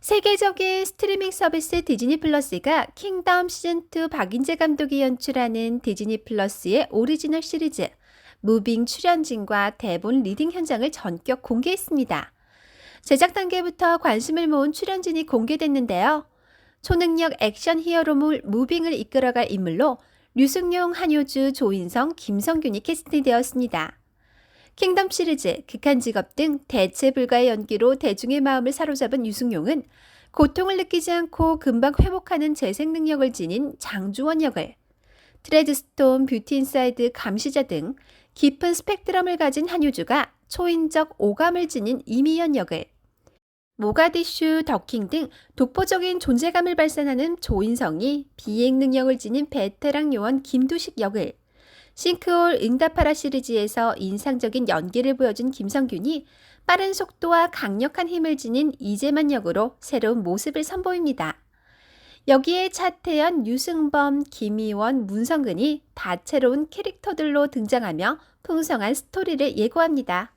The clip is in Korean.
세계적인 스트리밍 서비스 디즈니 플러스가 킹덤 시즌2 박인재 감독이 연출하는 디즈니 플러스의 오리지널 시리즈 무빙 출연진과 대본 리딩 현장을 전격 공개했습니다. 제작 단계부터 관심을 모은 출연진이 공개됐는데요. 초능력 액션 히어로물 무빙을 이끌어갈 인물로 류승용, 한효주, 조인성, 김성균이 캐스팅되었습니다. 킹덤 시리즈, 극한 직업 등 대체 불가의 연기로 대중의 마음을 사로잡은 유승용은 고통을 느끼지 않고 금방 회복하는 재생 능력을 지닌 장주원 역을, 트레드스톤, 뷰티 인사이드, 감시자 등 깊은 스펙트럼을 가진 한효주가 초인적 오감을 지닌 이미연 역을, 모가디슈, 더킹 등 독보적인 존재감을 발산하는 조인성이 비행 능력을 지닌 베테랑 요원 김두식 역을, 싱크홀 응답하라 시리즈에서 인상적인 연기를 보여준 김성균이 빠른 속도와 강력한 힘을 지닌 이재만 역으로 새로운 모습을 선보입니다. 여기에 차태현, 유승범, 김희원, 문성근이 다채로운 캐릭터들로 등장하며 풍성한 스토리를 예고합니다.